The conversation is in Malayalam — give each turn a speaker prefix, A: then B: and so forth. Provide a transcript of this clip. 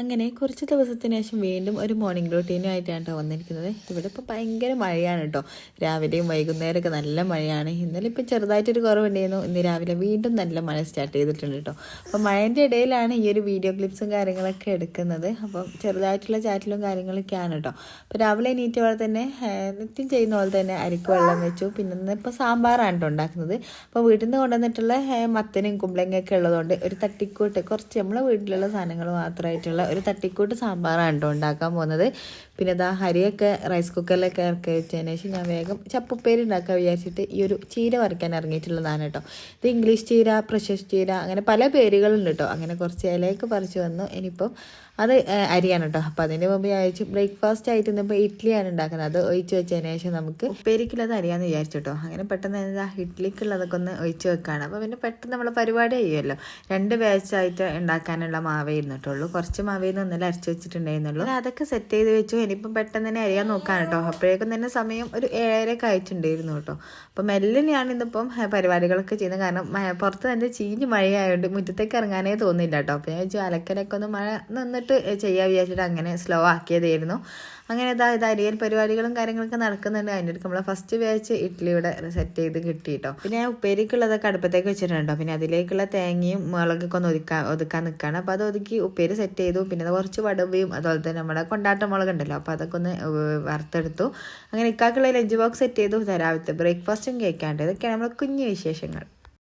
A: അങ്ങനെ കുറച്ച് ദിവസത്തിന് ശേഷം വീണ്ടും ഒരു മോർണിംഗ് റൂട്ടീനുമായിട്ടാണ് കേട്ടോ വന്നിരിക്കുന്നത്. ഇവിടെ ഇപ്പോൾ ഭയങ്കര മഴയാണ് കേട്ടോ രാവിലെയും വൈകുന്നേരമൊക്കെ നല്ല മഴയാണ്. ഇന്നലെ ഇപ്പോൾ ചെറുതായിട്ടൊരു കുറവുണ്ടായിരുന്നു. ഇന്ന് രാവിലെ വീണ്ടും നല്ല മഴ സ്റ്റാർട്ട് ചെയ്തിട്ടുണ്ട് കേട്ടോ അപ്പോൾ മഴേന്റെ ഇടയിലാണ് ഈ ഒരു വീഡിയോ ക്ലിപ്സും കാര്യങ്ങളൊക്കെ എടുക്കുന്നത്. അപ്പം ചെറുതായിട്ടുള്ള ചാറ്റിലും കാര്യങ്ങളൊക്കെയാണ് കേട്ടോ അപ്പോൾ രാവിലെ നീറ്റ് പോലെ തന്നെ നിത്യം ചെയ്യുന്ന പോലെ തന്നെ അരിക്ക് വെള്ളം വെച്ചു. പിന്നെ ഇപ്പോൾ സാമ്പാറാണ് കേട്ടോ ഉണ്ടാക്കുന്നത്. അപ്പോൾ വീട്ടിൽ നിന്ന് കൊണ്ടുവന്നിട്ടുള്ള മത്തനും കുമ്പളങ്ങയൊക്കെ ഉള്ളതുകൊണ്ട് ഒരു തട്ടിക്കൂട്ട് കുറച്ച് നമ്മളെ വീട്ടിലുള്ള സാധനങ്ങൾ മാത്രമായിട്ടുള്ള ഒരു തട്ടിക്കൂട്ട് സാമ്പാറാണ് കേട്ടോ ഉണ്ടാക്കാൻ പോകുന്നത്. പിന്നെ ഇതാ ഹരിയൊക്കെ റൈസ് കുക്കറിലൊക്കെ ഇറക്കി വെച്ചതിന് ശേഷം ഞാൻ വേഗം ചപ്പുപ്പേരി ഉണ്ടാക്കാൻ വിചാരിച്ചിട്ട് ഈ ഒരു ചീര വരയ്ക്കാൻ ഇറങ്ങിയിട്ടുള്ളതാണ് കേട്ടോ. ഇത് ഇംഗ്ലീഷ് ചീര പ്രശസ് ചീര അങ്ങനെ പല പേരുകളുണ്ട് കേട്ടോ. അങ്ങനെ കുറച്ച് ഇലയൊക്കെ പറിച്ച് വന്നു. ഇനിയിപ്പം അത് അരിയാണ് കേട്ടോ. അപ്പോൾ അതിന്റെ മുമ്പ് ഞാൻ ബ്രേക്ക്ഫാസ്റ്റ് ആയിട്ട് ഇന്നിപ്പോൾ ഇഡ്ഡലിയാണ് ഉണ്ടാക്കുന്നത്. അത് ഒഴിച്ച് വെച്ചതിന് ശേഷം നമുക്ക് ഉപ്പേരിക്കുള്ളത് അരിയാന്ന് വിചാരിച്ചു കേട്ടോ. അങ്ങനെ പെട്ടെന്ന് എന്താ ഇഡ്ഡലിക്കുള്ളതൊക്കെ ഒന്ന് ഒഴിച്ച് വെക്കുകയാണ് അപ്പോൾ പിന്നെ പെട്ടെന്ന് നമ്മൾ പരിപാടി ചെയ്യുമല്ലോ. രണ്ട് ബാച്ചായിട്ട് ഉണ്ടാക്കാനുള്ള മാവേ ഇരുന്നിട്ടുള്ളൂ. കുറച്ച് മാവേ ഇന്നലെ അരച്ച് വെച്ചിട്ടുണ്ടായിരുന്നുള്ളൂ. അതൊക്കെ സെറ്റ് ചെയ്ത് വെച്ചു. ഇനിയിപ്പം പെട്ടെന്ന് തന്നെ അരിയാൻ നോക്കാൻ കേട്ടോ അപ്പോഴേക്കും തന്നെ സമയം ഒരു ഏഴരയൊക്കെ ആയിട്ടുണ്ടായിരുന്നു കേട്ടോ അപ്പം മെല്ലിനെയാണ് ഇന്നിപ്പം പരിപാടികളൊക്കെ ചെയ്യുന്നത്. കാരണം പുറത്ത് തന്നെ ചീഞ്ഞ് മഴയായതുകൊണ്ട് മുറ്റത്തേക്ക് ഇറങ്ങാനേ തോന്നില്ല കേട്ടോ അപ്പോൾ ഞാൻ വെച്ചു അലക്കലൊക്കെ ഒന്ന് മഴ നിന്നിട്ട് ചെയ്യാൻ വിചാരിച്ചിട്ട് അങ്ങനെ സ്ലോ ആക്കിയതായിരുന്നു. അങ്ങനെ ഇതാ ഇത് അരിയൽ പരിപാടികളും കാര്യങ്ങളൊക്കെ നടക്കുന്നുണ്ട്. അതിന്റെ അടുത്ത് നമ്മളെ ഫസ്റ്റ് ബാച്ച് ഇഡ്ഡലി ഇവിടെ സെറ്റ് ചെയ്ത് കിട്ടി കേട്ടോ പിന്നെ ഞാൻ ഉപ്പേരിക്കുള്ളതൊക്കെ അടുപ്പത്തേക്ക് വെച്ചിട്ടുണ്ടോ പിന്നെ അതിലേക്കുള്ള തേങ്ങയും മുളകൊക്കെ ഒന്ന് ഒതുക്കാൻ ഒതുക്കാൻ നിൽക്കുകയാണ് അപ്പോൾ അത് ഒതുക്കി ഉപ്പേരി സെറ്റ് ചെയ്തു. പിന്നെ അത് കുറച്ച് വടവയും അതുപോലെ തന്നെ നമ്മുടെ കൊണ്ടാട്ട മുളക് ഉണ്ടല്ലോ അപ്പോൾ അതൊക്കെ ഒന്ന് വറുത്തെടുത്തു. അങ്ങനെ ഇക്കാക്കുള്ള ലഞ്ച് ബോക്സ് സെറ്റ് ചെയ്തു. രാവിലത്തെ ബ്രേക്ക്ഫാസ്റ്റും കേൾക്കാണ്ട് ഇതൊക്കെയാണ് നമ്മുടെ കുഞ്ഞു വിശേഷങ്ങൾ.